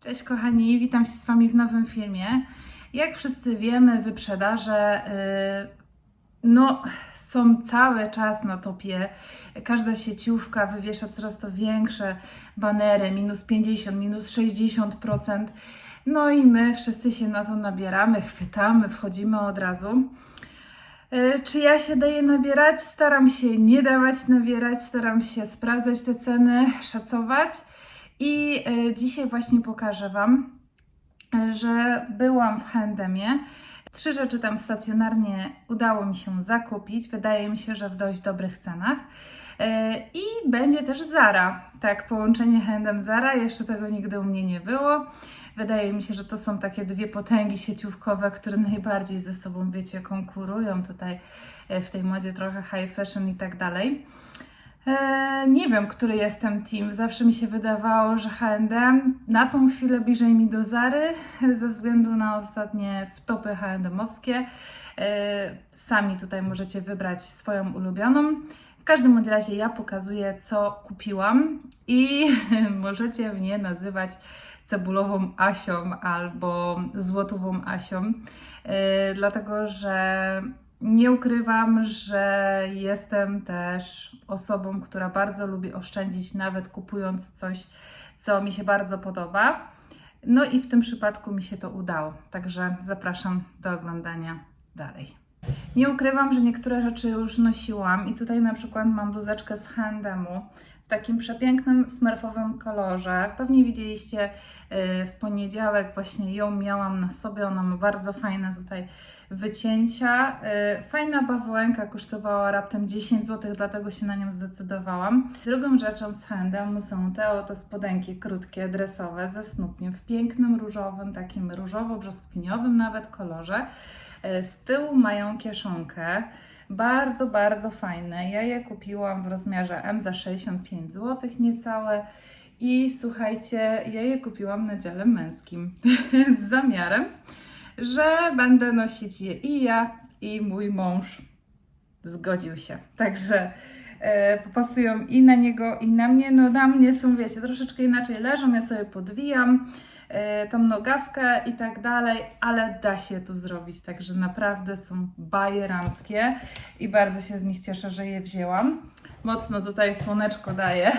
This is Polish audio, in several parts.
Cześć kochani, witam się z Wami w nowym filmie. Jak wszyscy wiemy, wyprzedaże yy, no, są cały czas na topie. Każda sieciówka wywiesza coraz to większe banery, minus 50, minus 60%. No i my wszyscy się na to nabieramy, chwytamy, wchodzimy od razu. E, Czy ja się daję nabierać? Staram się nie dawać nabierać, staram się sprawdzać te ceny, szacować. I e, dzisiaj właśnie pokażę Wam, e, że byłam w Handemie. Trzy rzeczy tam stacjonarnie udało mi się zakupić. Wydaje mi się, że w dość dobrych cenach. E, I będzie też Zara. Tak, połączenie Handem Zara. Jeszcze tego nigdy u mnie nie było. Wydaje mi się, że to są takie dwie potęgi sieciówkowe, które najbardziej ze sobą, wiecie, konkurują tutaj w tej modzie trochę high fashion i tak dalej. E, nie wiem, który jestem team. Zawsze mi się wydawało, że H&M na tą chwilę bliżej mi do Zary ze względu na ostatnie wtopy H&M-owskie. E, sami tutaj możecie wybrać swoją ulubioną. W każdym razie ja pokazuję, co kupiłam i możecie mnie nazywać cebulową Asią albo złotową Asią, yy, dlatego że nie ukrywam, że jestem też osobą, która bardzo lubi oszczędzić, nawet kupując coś, co mi się bardzo podoba. No i w tym przypadku mi się to udało, także zapraszam do oglądania dalej. Nie ukrywam, że niektóre rzeczy już nosiłam i tutaj na przykład mam bluzeczkę z w takim przepięknym smurfowym kolorze. Pewnie widzieliście yy, w poniedziałek właśnie ją miałam na sobie, ona ma bardzo fajne tutaj wycięcia. Yy, Fajna bawełenka kosztowała raptem 10 zł, dlatego się na nią zdecydowałam. Drugą rzeczą z H&M są te oto spodenki krótkie, dresowe ze snupkiem w pięknym różowym, takim różowo-brzoskwiniowym nawet kolorze. Yy, Z tyłu mają kieszonkę. Bardzo, bardzo fajne. Ja je kupiłam w rozmiarze M za 65 zł niecałe. I słuchajcie, ja je kupiłam na dziale męskim z zamiarem, że będę nosić je i ja, i mój mąż zgodził się. Także e, popasują i na niego, i na mnie. No na mnie są, wiecie, troszeczkę inaczej leżą, ja sobie podwijam tą nogawkę i tak dalej, ale da się to zrobić, także naprawdę są bajeranckie i bardzo się z nich cieszę, że je wzięłam. Mocno tutaj słoneczko daje,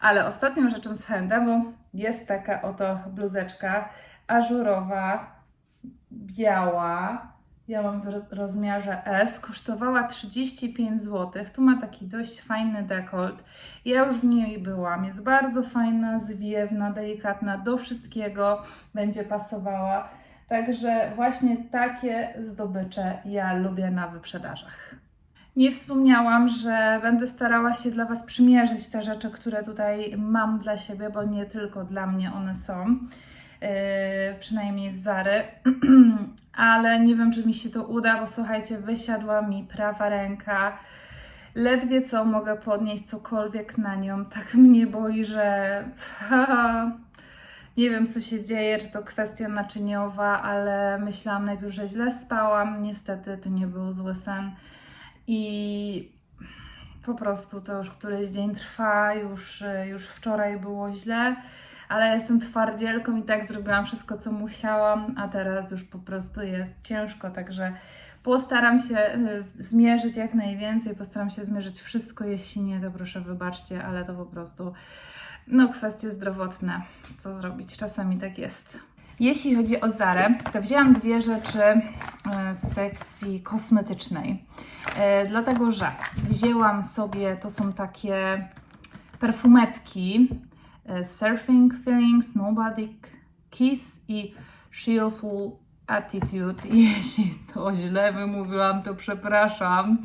ale ostatnią rzeczą z H&M jest taka oto bluzeczka ażurowa, biała. Ja mam w roz- rozmiarze S. Kosztowała 35 zł. Tu ma taki dość fajny dekolt. Ja już w niej byłam. Jest bardzo fajna, zwiewna, delikatna. Do wszystkiego będzie pasowała. Także właśnie takie zdobycze ja lubię na wyprzedażach. Nie wspomniałam, że będę starała się dla Was przymierzyć te rzeczy, które tutaj mam dla siebie, bo nie tylko dla mnie one są. Yy, przynajmniej z Zary, ale nie wiem, czy mi się to uda, bo słuchajcie, wysiadła mi prawa ręka. Ledwie co mogę podnieść cokolwiek na nią. Tak mnie boli, że nie wiem, co się dzieje, czy to kwestia naczyniowa, ale myślałam najpierw, że źle spałam. Niestety to nie był zły sen. I po prostu to już któryś dzień trwa, już, już wczoraj było źle, ale jestem twardzielką i tak zrobiłam wszystko, co musiałam, a teraz już po prostu jest ciężko, także postaram się y, zmierzyć jak najwięcej, postaram się zmierzyć wszystko, jeśli nie, to proszę wybaczcie, ale to po prostu no kwestie zdrowotne, co zrobić, czasami tak jest. Jeśli chodzi o Zarę, to wzięłam dwie rzeczy e, z sekcji kosmetycznej. E, dlatego, że wzięłam sobie, to są takie perfumetki Surfing Feelings, Nobody Kiss i Cheerful Attitude. Jeśli to źle wymówiłam, to przepraszam.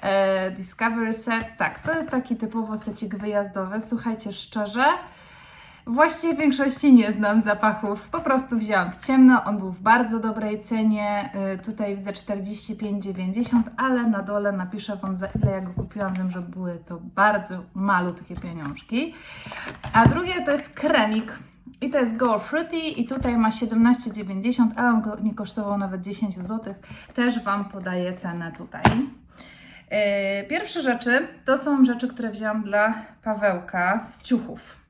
E, Discovery Set, tak, to jest taki typowo secik wyjazdowy. Słuchajcie, szczerze, Właściwie większości nie znam zapachów. Po prostu wzięłam w ciemno. On był w bardzo dobrej cenie. Y, Tutaj widzę 45,90, ale na dole napiszę Wam za ile ja go kupiłam. Wiem, że były to bardzo malutkie pieniążki. A drugie to jest kremik. I to jest Gold Fruity i tutaj ma 17,90, ale on go nie kosztował nawet 10 zł. Też Wam podaję cenę tutaj. Yy, Pierwsze rzeczy to są rzeczy, które wzięłam dla Pawełka z ciuchów.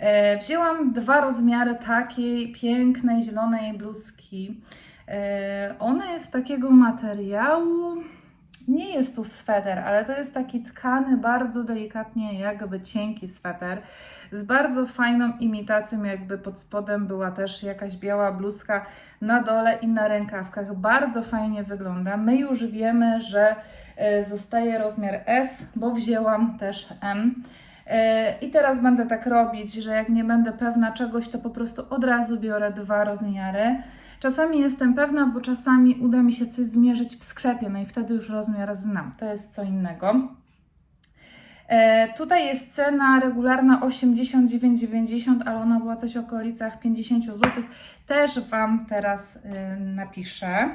E, wzięłam dwa rozmiary takiej pięknej, zielonej bluzki. E, ona jest takiego materiału, nie jest to sweter, ale to jest taki tkany, bardzo delikatnie, jakby cienki sweter z bardzo fajną imitacją, jakby pod spodem była też jakaś biała bluzka na dole i na rękawkach. Bardzo fajnie wygląda. My już wiemy, że e, zostaje rozmiar S, bo wzięłam też M. E, I teraz będę tak robić, że jak nie będę pewna czegoś, to po prostu od razu biorę dwa rozmiary. Czasami jestem pewna, bo czasami uda mi się coś zmierzyć w sklepie, no i wtedy już rozmiar znam. To jest co innego. E, tutaj jest cena regularna 89,90, ale ona była coś w okolicach 50 zł. Też Wam teraz y, napiszę.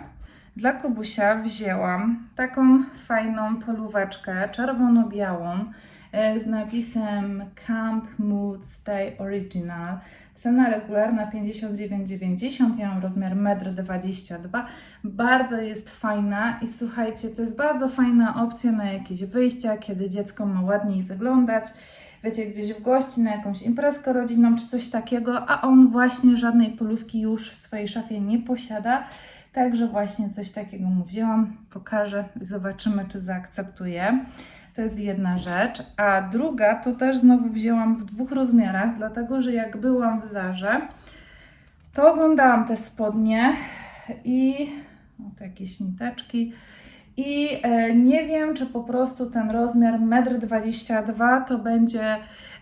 Dla Kubusia wzięłam taką fajną polóweczkę czerwono-białą z napisem Camp Mood Stay Original. Cena regularna 59,90. Ja mam rozmiar 1,22 m. Bardzo jest fajna i słuchajcie, to jest bardzo fajna opcja na jakieś wyjścia, kiedy dziecko ma ładniej wyglądać. Wiecie, gdzieś w gości, na jakąś imprezkę rodzinną czy coś takiego, a on właśnie żadnej polówki już w swojej szafie nie posiada. Także właśnie coś takiego mu wzięłam, pokażę i zobaczymy, czy zaakceptuje. To jest jedna rzecz. A druga to też znowu wzięłam w dwóch rozmiarach, dlatego że jak byłam w Zarze, to oglądałam te spodnie i o, jakieś niteczki. I e, nie wiem, czy po prostu ten rozmiar 1,22 m to będzie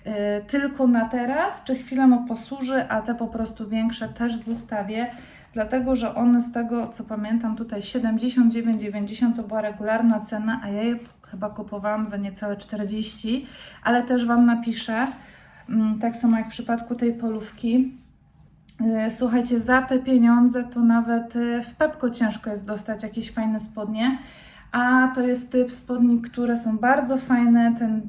e, tylko na teraz, czy chwilę mu posłuży, a te po prostu większe też zostawię dlatego że one z tego co pamiętam tutaj 79,90 to była regularna cena, a ja je chyba kupowałam za niecałe 40, ale też Wam napiszę, mm, tak samo jak w przypadku tej polówki. Yy, Słuchajcie, za te pieniądze to nawet yy, w Pepko ciężko jest dostać jakieś fajne spodnie, a to jest typ spodni, które są bardzo fajne. Ten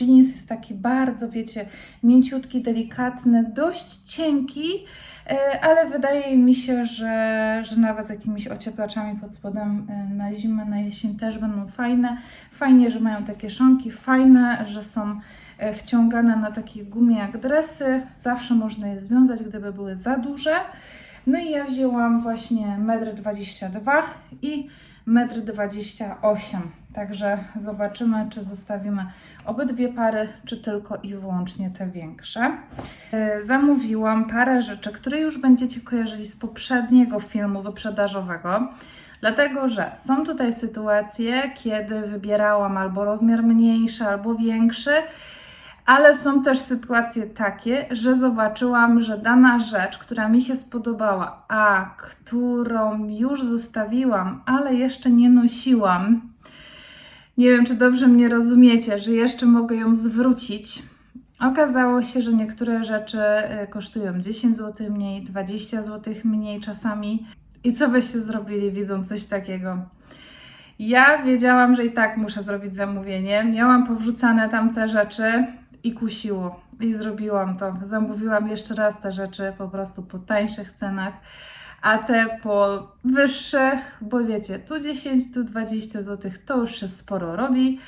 jeans jest taki bardzo, wiecie, mięciutki, delikatny, dość cienki, E, ale wydaje mi się, że, że nawet z jakimiś ocieplaczami pod spodem e, na zimę, na jesień też będą fajne. Fajnie, że mają takie szonki, fajne, że są e, wciągane na takiej gumie jak dresy. Zawsze można je związać, gdyby były za duże. No i ja wzięłam właśnie 1,22 m i 1,28 m. Także zobaczymy, czy zostawimy obydwie pary, czy tylko i wyłącznie te większe. E, Zamówiłam parę rzeczy, które już będziecie kojarzyli z poprzedniego filmu wyprzedażowego. Dlatego, że są tutaj sytuacje, kiedy wybierałam albo rozmiar mniejszy, albo większy, ale są też sytuacje takie, że zobaczyłam, że dana rzecz, która mi się spodobała, a którą już zostawiłam, ale jeszcze nie nosiłam, nie wiem, czy dobrze mnie rozumiecie, że jeszcze mogę ją zwrócić. Okazało się, że niektóre rzeczy y, kosztują 10 zł mniej, 20 zł mniej czasami. I co byście zrobili, widząc coś takiego? Ja wiedziałam, że i tak muszę zrobić zamówienie. Miałam powrzucane tam te rzeczy i kusiło. I zrobiłam to. Zamówiłam jeszcze raz te rzeczy po prostu po tańszych cenach, a te po wyższych, bo wiecie, tu 10, tu 20 zł to już się sporo robi.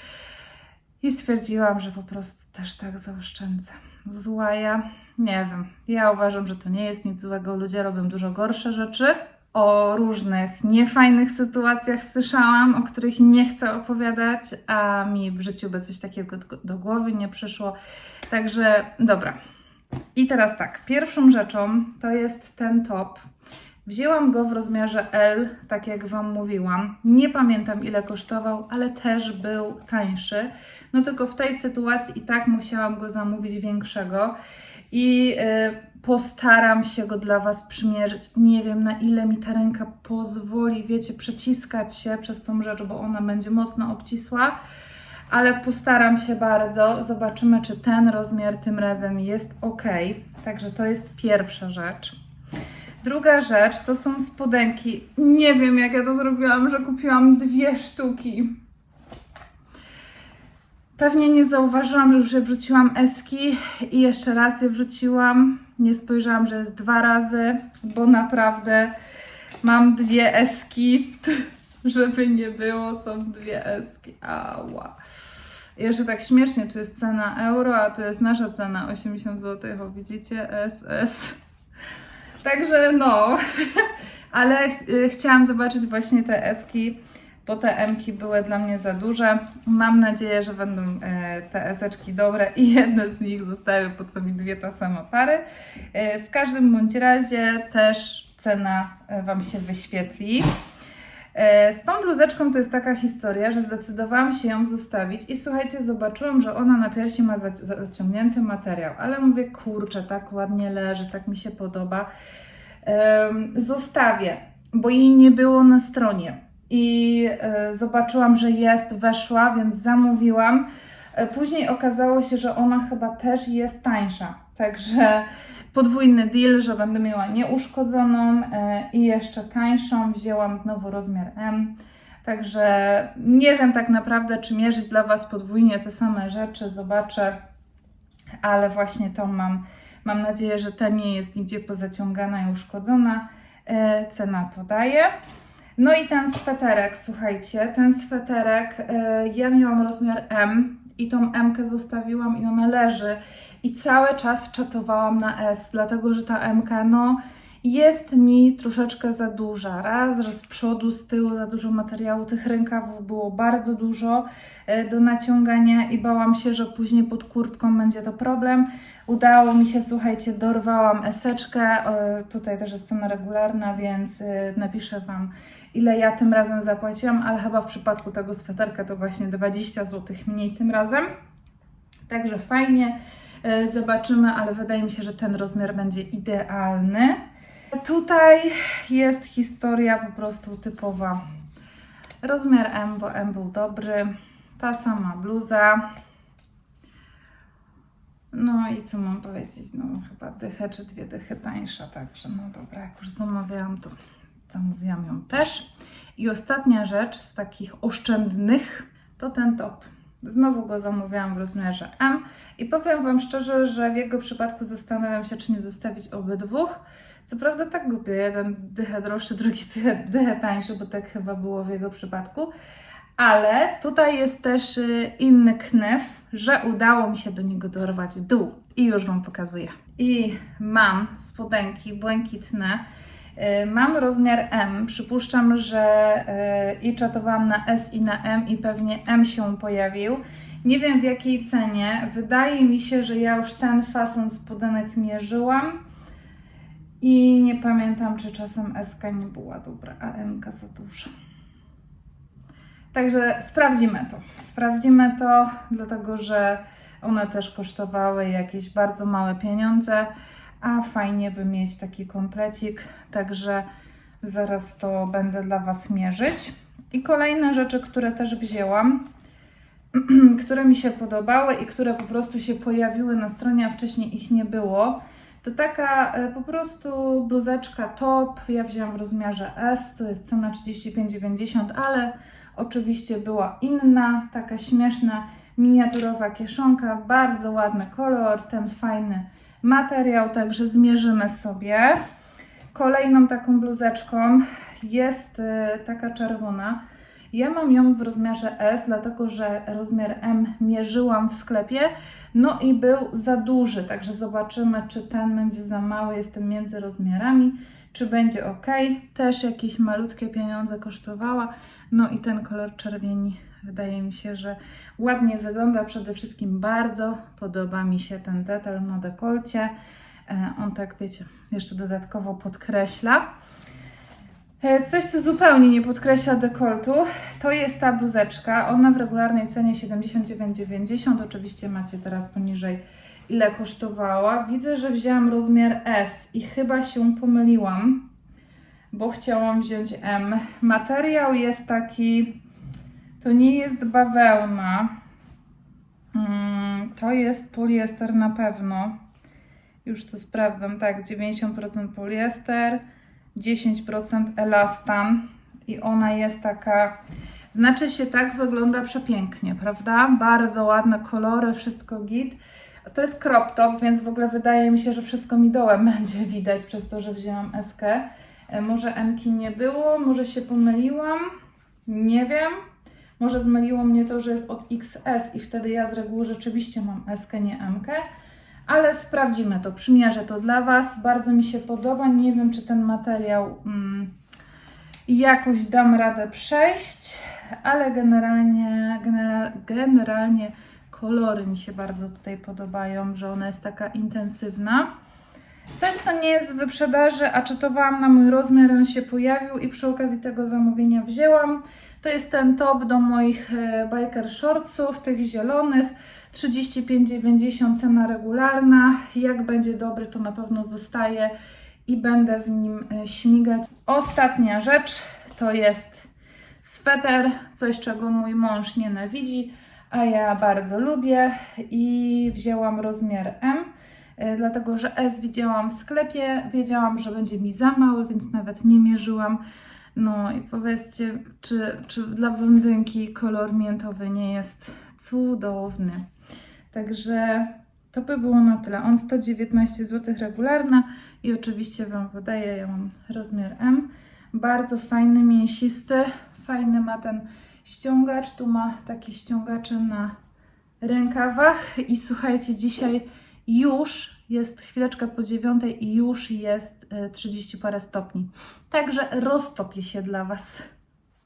I stwierdziłam, że po prostu też tak zaoszczędzę. Zła ja? Nie wiem. Ja uważam, że to nie jest nic złego. Ludzie robią dużo gorsze rzeczy. O różnych niefajnych sytuacjach słyszałam, o których nie chcę opowiadać, a mi w życiu by coś takiego do- głowy nie przyszło. Także dobra. I teraz tak, pierwszą rzeczą to jest ten top. Wzięłam go w rozmiarze L, tak jak Wam mówiłam. Nie pamiętam ile kosztował, ale też był tańszy. No tylko w tej sytuacji i tak musiałam go zamówić większego. I y, postaram się go dla Was przymierzyć. Nie wiem na ile mi ta ręka pozwoli, wiecie, przeciskać się przez tą rzecz, bo ona będzie mocno obcisła. Ale postaram się bardzo. Zobaczymy, czy ten rozmiar tym razem jest ok. Także to jest pierwsza rzecz. Druga rzecz to są spodenki. Nie wiem, jak ja to zrobiłam, że kupiłam dwie sztuki. Pewnie nie zauważyłam, że już wrzuciłam eski i jeszcze raz je wrzuciłam. Nie spojrzałam, że jest dwa razy, bo naprawdę mam dwie eski. Żeby nie było, są dwie eski. Ała. I jeszcze tak śmiesznie, tu jest cena euro, a tu jest nasza cena 80 zł, widzicie, SS. Także no, ale ch- chciałam zobaczyć właśnie te eski, bo te emki były dla mnie za duże. Mam nadzieję, że będą e, te eseczki dobre i jedne z nich zostały po co mi dwie te same pary. E, w każdym bądź razie też cena e, Wam się wyświetli. Z tą bluzeczką to jest taka historia, że zdecydowałam się ją zostawić i słuchajcie, zobaczyłam, że ona na piersi ma zaci- zaciągnięty materiał, ale mówię, kurczę, tak ładnie leży, tak mi się podoba. Zostawię, bo jej nie było na stronie i e, zobaczyłam, że jest, weszła, więc zamówiłam. E, Później okazało się, że ona chyba też jest tańsza, także podwójny deal, że będę miała nieuszkodzoną e, i jeszcze tańszą. Wzięłam znowu rozmiar M. Także nie wiem tak naprawdę, czy mierzyć dla Was podwójnie te same rzeczy, zobaczę, ale właśnie to mam. Mam nadzieję, że ta nie jest nigdzie pozaciągana i uszkodzona. Cena podaje. No i ten sweterek, słuchajcie, ten sweterek, e, ja miałam rozmiar M i tą M zostawiłam i ona leży i cały czas czatowałam na S, dlatego że ta M, no jest mi troszeczkę za duża. Raz, że z przodu, z tyłu za dużo materiału, tych rękawów było bardzo dużo e, do naciągania i bałam się, że później pod kurtką będzie to problem. Udało mi się, słuchajcie, dorwałam eseczkę. Tutaj też jest cena regularna, więc e, napiszę Wam, ile ja tym razem zapłaciłam, ale chyba w przypadku tego sweterka to właśnie 20 zł mniej tym razem. Także fajnie. E, Zobaczymy, ale wydaje mi się, że ten rozmiar będzie idealny. Tutaj jest historia po prostu typowa. Rozmiar M, bo M był dobry. Ta sama bluza. No i co mam powiedzieć? No chyba dychę czy dwie dychy tańsza, także no dobra, jak już zamawiałam, to zamówiłam ją też. I ostatnia rzecz z takich oszczędnych to ten top. Znowu go zamówiłam w rozmiarze M i powiem Wam szczerze, że w jego przypadku zastanawiam się, czy nie zostawić obydwóch. Co prawda tak głupio, jeden dychę droższy, drugi dychę, tańszy, bo tak chyba było w jego przypadku. Ale tutaj jest też y, inny knef, że udało mi się do niego dorwać dół. I już Wam pokazuję. I mam spodenki błękitne. Y, Mam rozmiar M. Przypuszczam, że y, i czatowałam na S i na M i pewnie M się pojawił. Nie wiem w jakiej cenie. Wydaje mi się, że ja już ten fason spodenek mierzyłam. I nie pamiętam, czy czasem SK nie była dobra, a MK za duża. Także sprawdzimy to. Sprawdzimy to, dlatego że one też kosztowały jakieś bardzo małe pieniądze, a fajnie by mieć taki komplecik. Także zaraz to będę dla Was mierzyć. I kolejne rzeczy, które też wzięłam, które mi się podobały i które po prostu się pojawiły na stronie, a wcześniej ich nie było. To taka e, po prostu bluzeczka top. Ja wzięłam w rozmiarze S, to jest cena 35,90, ale oczywiście była inna, taka śmieszna, miniaturowa kieszonka, bardzo ładny kolor, ten fajny materiał, także zmierzymy sobie. Kolejną taką bluzeczką jest e, taka czerwona. Ja mam ją w rozmiarze S, dlatego że rozmiar M mierzyłam w sklepie, no i był za duży, także zobaczymy, czy ten będzie za mały, jestem między rozmiarami, czy będzie ok. Też jakieś malutkie pieniądze kosztowała, no i ten kolor czerwieni wydaje mi się, że ładnie wygląda. Przede wszystkim bardzo podoba mi się ten detal na dekolcie. E, On tak, wiecie, jeszcze dodatkowo podkreśla. E, Coś, co zupełnie nie podkreśla dekoltu, to jest ta bluzeczka. Ona w regularnej cenie 79,90. Oczywiście macie teraz poniżej, ile kosztowała. Widzę, że wzięłam rozmiar S i chyba się pomyliłam, bo chciałam wziąć M. Materiał jest taki, to nie jest bawełna. Mm, To jest poliester na pewno. Już to sprawdzam. Tak, 90% poliester. 10% elastan i ona jest taka, znaczy się tak wygląda przepięknie, prawda? Bardzo ładne kolory, wszystko git. To jest crop top, więc w ogóle wydaje mi się, że wszystko mi dołem będzie widać przez to, że wzięłam SK. E, Może Mki nie było, może się pomyliłam, nie wiem. Może zmyliło mnie to, że jest od XS i wtedy ja z reguły rzeczywiście mam S, nie M. Ale sprawdzimy to, przymierzę to dla Was. Bardzo mi się podoba. Nie wiem, czy ten materiał mm, jakoś dam radę przejść, ale generalnie, genera- generalnie kolory mi się bardzo tutaj podobają, że ona jest taka intensywna. Coś, co nie jest w wyprzedaży, a czytowałam na mój rozmiar, on się pojawił i przy okazji tego zamówienia wzięłam. To jest ten top do moich e, biker shortsów, tych zielonych. 35,90 cena regularna. Jak będzie dobry, to na pewno zostaje i będę w nim e, śmigać. Ostatnia rzecz to jest sweter, coś czego mój mąż nienawidzi, a ja bardzo lubię i wzięłam rozmiar M. E, Dlatego, że S widziałam w sklepie, wiedziałam, że będzie mi za mały, więc nawet nie mierzyłam. No i powiedzcie, czy, czy dla blondynki kolor miętowy nie jest cudowny. Także to by było na tyle. On 119 zł regularna i oczywiście Wam podaję, mam rozmiar M. Bardzo fajny, mięsisty, fajny ma ten ściągacz. Tu ma takie ściągacze na rękawach i słuchajcie, dzisiaj już jest chwileczkę po dziewiątej i już jest y, 30 parę stopni. Także roztopię się dla Was.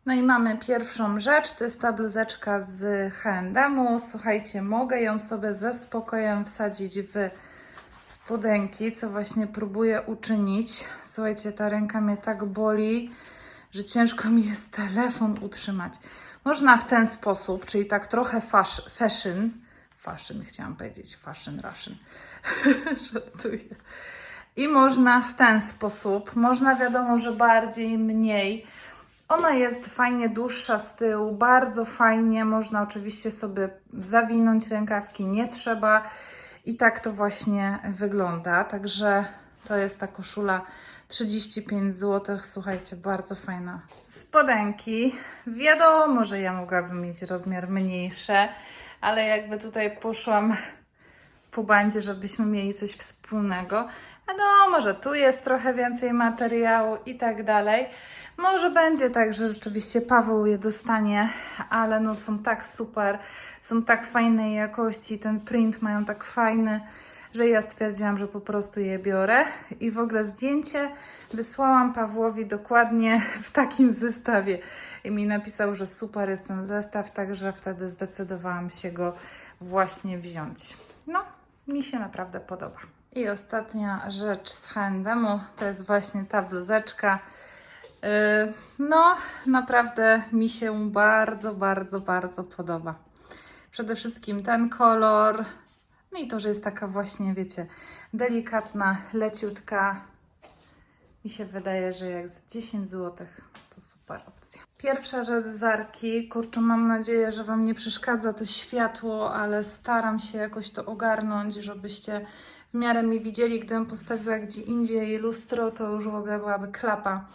No i mamy pierwszą rzecz, to jest ta bluzeczka z H&M-u. Słuchajcie, mogę ją sobie ze spokojem wsadzić w spodenki, co właśnie próbuję uczynić. Słuchajcie, ta ręka mnie tak boli, że ciężko mi jest telefon utrzymać. Można w ten sposób, czyli tak trochę fashion, fashion chciałam powiedzieć, fashion Russian, żartuję. I można w ten sposób, można wiadomo, że bardziej, mniej. Ona jest fajnie dłuższa z tyłu, bardzo fajnie. Można oczywiście sobie zawinąć rękawki, nie trzeba. I tak to właśnie wygląda. Także to jest ta koszula 35 zł. Słuchajcie, bardzo fajna. Spodenki. Wiadomo, że ja mogłabym mieć rozmiar mniejszy, ale jakby tutaj poszłam po bandzie, żebyśmy mieli coś wspólnego. Wiadomo, że tu jest trochę więcej materiału i tak dalej. Może będzie tak, że rzeczywiście Paweł je dostanie, ale no są tak super, są tak fajnej jakości, ten print mają tak fajny, że ja stwierdziłam, że po prostu je biorę. I w ogóle zdjęcie wysłałam Pawłowi dokładnie w takim zestawie. I mi napisał, że super jest ten zestaw, także wtedy zdecydowałam się go właśnie wziąć. No, mi się naprawdę podoba. I ostatnia rzecz z H&M-u to jest właśnie ta bluzeczka. Yy, No, naprawdę mi się bardzo, bardzo, bardzo podoba. Przede wszystkim ten kolor, no i to, że jest taka właśnie, wiecie, delikatna, leciutka. Mi się wydaje, że jak za 10 zł to super opcja. Pierwsza rzecz z Zarki. Kurczę, mam nadzieję, że Wam nie przeszkadza to światło, ale staram się jakoś to ogarnąć, żebyście w miarę mi widzieli. Gdybym postawiła gdzie indziej lustro, to już w ogóle byłaby klapa.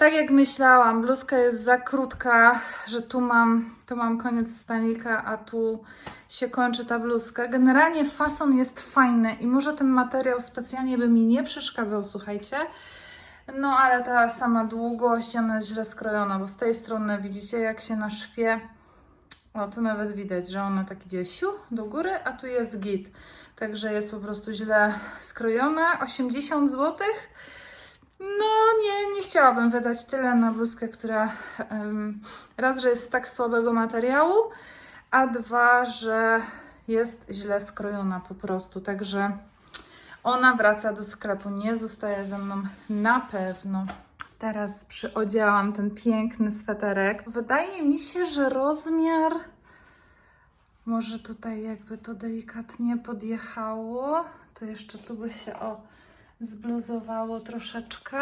Tak jak myślałam, bluzka jest za krótka, że tu mam, tu mam koniec stanika, a tu się kończy ta bluzka. Generalnie fason jest fajny i może ten materiał specjalnie by mi nie przeszkadzał, słuchajcie. No ale ta sama długość, ona jest źle skrojona, bo z tej strony widzicie jak się na szwie, o tu nawet widać, że ona tak idzie siu do góry, a tu jest git. Także jest po prostu źle skrojona. 80 złotych. No, nie, nie chciałabym wydać tyle na bluzkę, która em, raz, że jest z tak słabego materiału, a dwa, że jest źle skrojona po prostu. Także ona wraca do sklepu, nie zostaje ze mną na pewno. Teraz przyodziałam ten piękny sweterek. Wydaje mi się, że rozmiar może tutaj jakby to delikatnie podjechało, to jeszcze tu by się o zbluzowało troszeczkę.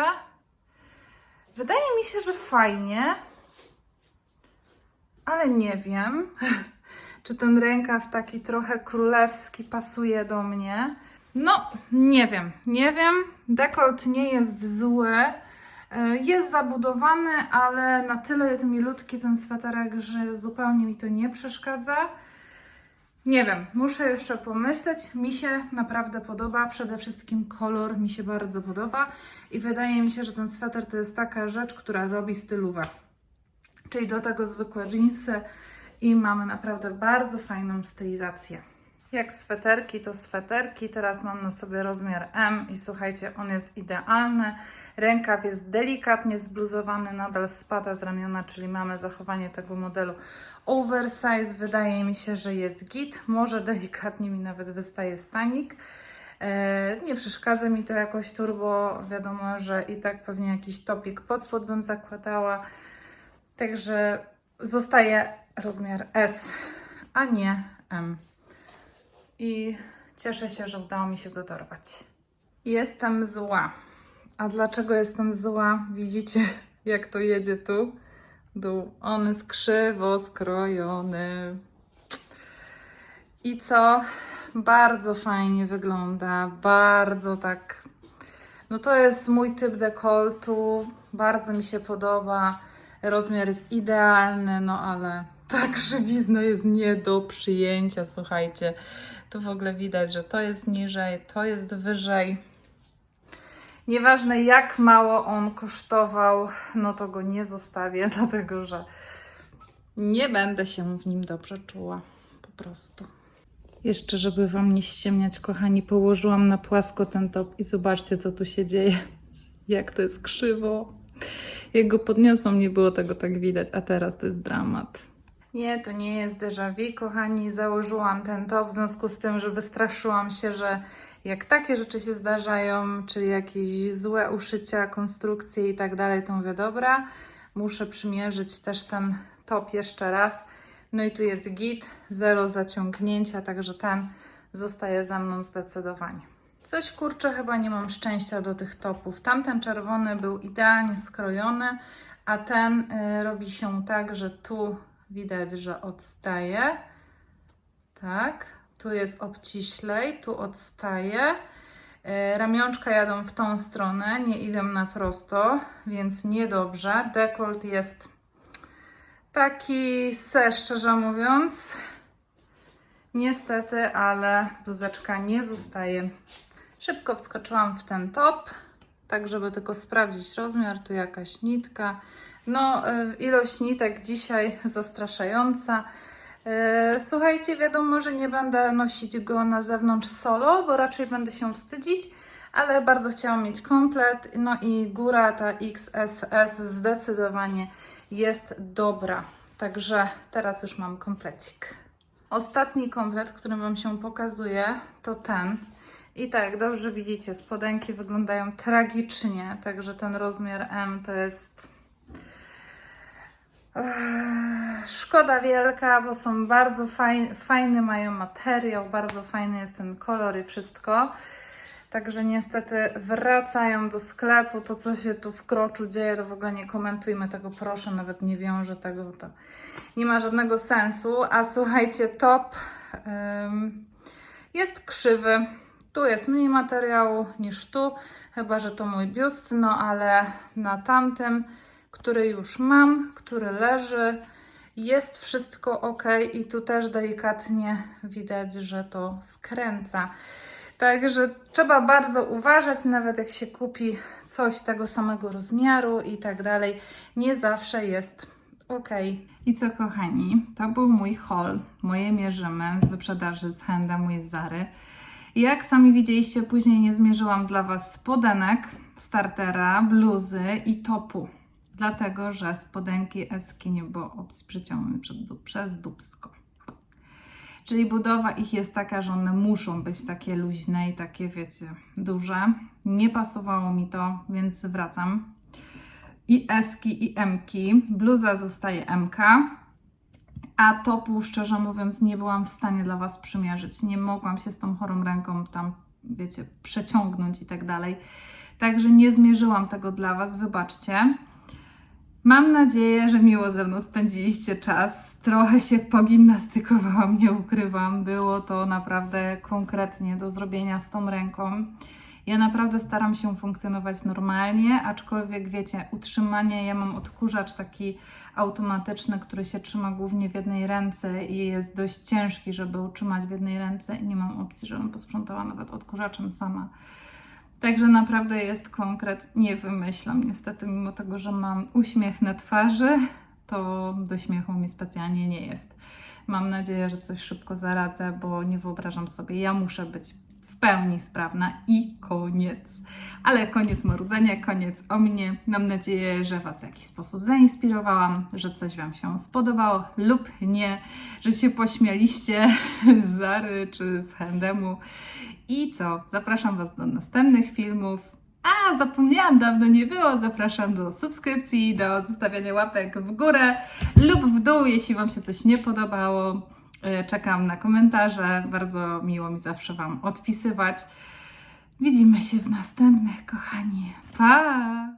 Wydaje mi się, że fajnie, ale nie wiem, czy ten rękaw taki trochę królewski pasuje do mnie. No, nie wiem, nie wiem. Dekolt nie jest zły. E, Jest zabudowany, ale na tyle jest milutki ten sweterek, że zupełnie mi to nie przeszkadza. Nie wiem, muszę jeszcze pomyśleć. Mi się naprawdę podoba. Przede wszystkim kolor mi się bardzo podoba i wydaje mi się, że ten sweter to jest taka rzecz, która robi stylówę. czyli do tego zwykłe jeansy i mamy naprawdę bardzo fajną stylizację. Jak sweterki, to sweterki. Teraz mam na sobie rozmiar M i słuchajcie, on jest idealny. Rękaw jest delikatnie zbluzowany, nadal spada z ramiona, czyli mamy zachowanie tego modelu oversize. Wydaje mi się, że jest git. Może delikatnie mi nawet wystaje stanik. E, Nie przeszkadza mi to jakoś turbo. Wiadomo, że i tak pewnie jakiś topik pod spód bym zakładała. Także zostaje rozmiar S, a nie M. I cieszę się, że udało mi się go dorwać. Jestem zła. A dlaczego jestem zła? Widzicie, jak to jedzie tu? Dół. On jest krzywo skrojony. I co? Bardzo fajnie wygląda. Bardzo tak. No to jest mój typ dekoltu. Bardzo mi się podoba. Rozmiar jest idealny, no ale ta krzywizna jest nie do przyjęcia. Słuchajcie, tu w ogóle widać, że to jest niżej, to jest wyżej. Nieważne jak mało on kosztował, no to go nie zostawię, dlatego że nie będę się w nim dobrze czuła. Po prostu. Jeszcze, żeby Wam nie ściemniać, kochani, położyłam na płasko ten top i zobaczcie, co tu się dzieje. Jak to jest krzywo. Jak go podniosą, nie było tego tak widać, a teraz to jest dramat. Nie, to nie jest déjà vu, kochani. Założyłam ten top w związku z tym, że wystraszyłam się, że jak takie rzeczy się zdarzają, czyli jakieś złe uszycia, konstrukcje i tak dalej, to mówię, dobra, muszę przymierzyć też ten top jeszcze raz. No i tu jest git, zero zaciągnięcia, także ten zostaje za mną zdecydowanie. Coś kurczę, chyba nie mam szczęścia do tych topów. Tamten czerwony był idealnie skrojony, a ten y, robi się tak, że tu widać, że odstaje. Tak, tu jest obciślej, tu odstaje. Y, Ramionczka jadą w tą stronę, nie idą na prosto, więc niedobrze. Dekolt jest taki se, szczerze mówiąc. Niestety, ale bluzeczka nie zostaje. Szybko wskoczyłam w ten top, tak żeby tylko sprawdzić rozmiar. Tu jakaś nitka. No, y, ilość nitek dzisiaj zastraszająca. Y, Słuchajcie, wiadomo, że nie będę nosić go na zewnątrz solo, bo raczej będę się wstydzić, ale bardzo chciałam mieć komplet. No i góra, ta XSS zdecydowanie jest dobra. Także teraz już mam komplecik. Ostatni komplet, który Wam się pokazuje, to ten. I tak, dobrze widzicie, spodenki wyglądają tragicznie, także ten rozmiar M to jest Szkoda wielka, bo są bardzo fajny, fajny mają materiał, bardzo fajny jest ten kolor i wszystko. Także niestety wracają do sklepu. To, co się tu w kroczu dzieje, to w ogóle nie komentujmy tego, proszę, nawet nie wiążę tego, to nie ma żadnego sensu. A słuchajcie, top ym, jest krzywy. Tu jest mniej materiału niż tu, chyba że to mój biust, no ale na tamtym, który już mam, który leży, jest wszystko ok i tu też delikatnie widać, że to skręca. Także trzeba bardzo uważać, nawet jak się kupi coś tego samego rozmiaru i tak dalej. Nie zawsze jest ok. I co, kochani, to był mój haul, moje mierzymy z wyprzedaży z Handemu Zary. Jak sami widzieliście, później nie zmierzyłam dla Was spodenek, startera, bluzy i topu. Dlatego, że spodenki eski nie było przyciągnięte przez dubsko. Czyli budowa ich jest taka, że one muszą być takie luźne i takie, wiecie, duże. Nie pasowało mi to, więc wracam. I eski, i emki. Bluza zostaje MK. A topu, szczerze mówiąc, nie byłam w stanie dla Was przymierzyć. Nie mogłam się z tą chorą ręką tam, wiecie, przeciągnąć i tak dalej. Także nie zmierzyłam tego dla Was, wybaczcie. Mam nadzieję, że miło ze mną spędziliście czas. Trochę się pogimnastykowałam, nie ukrywam. Było to naprawdę konkretnie do zrobienia z tą ręką. Ja naprawdę staram się funkcjonować normalnie, aczkolwiek wiecie, utrzymanie, ja mam odkurzacz taki automatyczny, który się trzyma głównie w jednej ręce i jest dość ciężki, żeby utrzymać w jednej ręce i nie mam opcji, żebym posprzątała nawet odkurzaczem sama. Także naprawdę jest konkret, nie wymyślam niestety, mimo tego, że mam uśmiech na twarzy, to do śmiechu mi specjalnie nie jest. Mam nadzieję, że coś szybko zaradzę, bo nie wyobrażam sobie, ja muszę być pełni sprawna i koniec. Ale koniec marudzenia, koniec o mnie. Mam nadzieję, że Was w jakiś sposób zainspirowałam, że coś Wam się spodobało lub nie, że się pośmialiście z Zary czy z Handemu. I co? Zapraszam Was do następnych filmów. A, zapomniałam, dawno nie było. Zapraszam do subskrypcji, do zostawiania łapek w górę lub w dół, jeśli Wam się coś nie podobało. E, Czekam na komentarze. Bardzo miło mi zawsze Wam odpisywać. Widzimy się w następnych, kochani. Pa!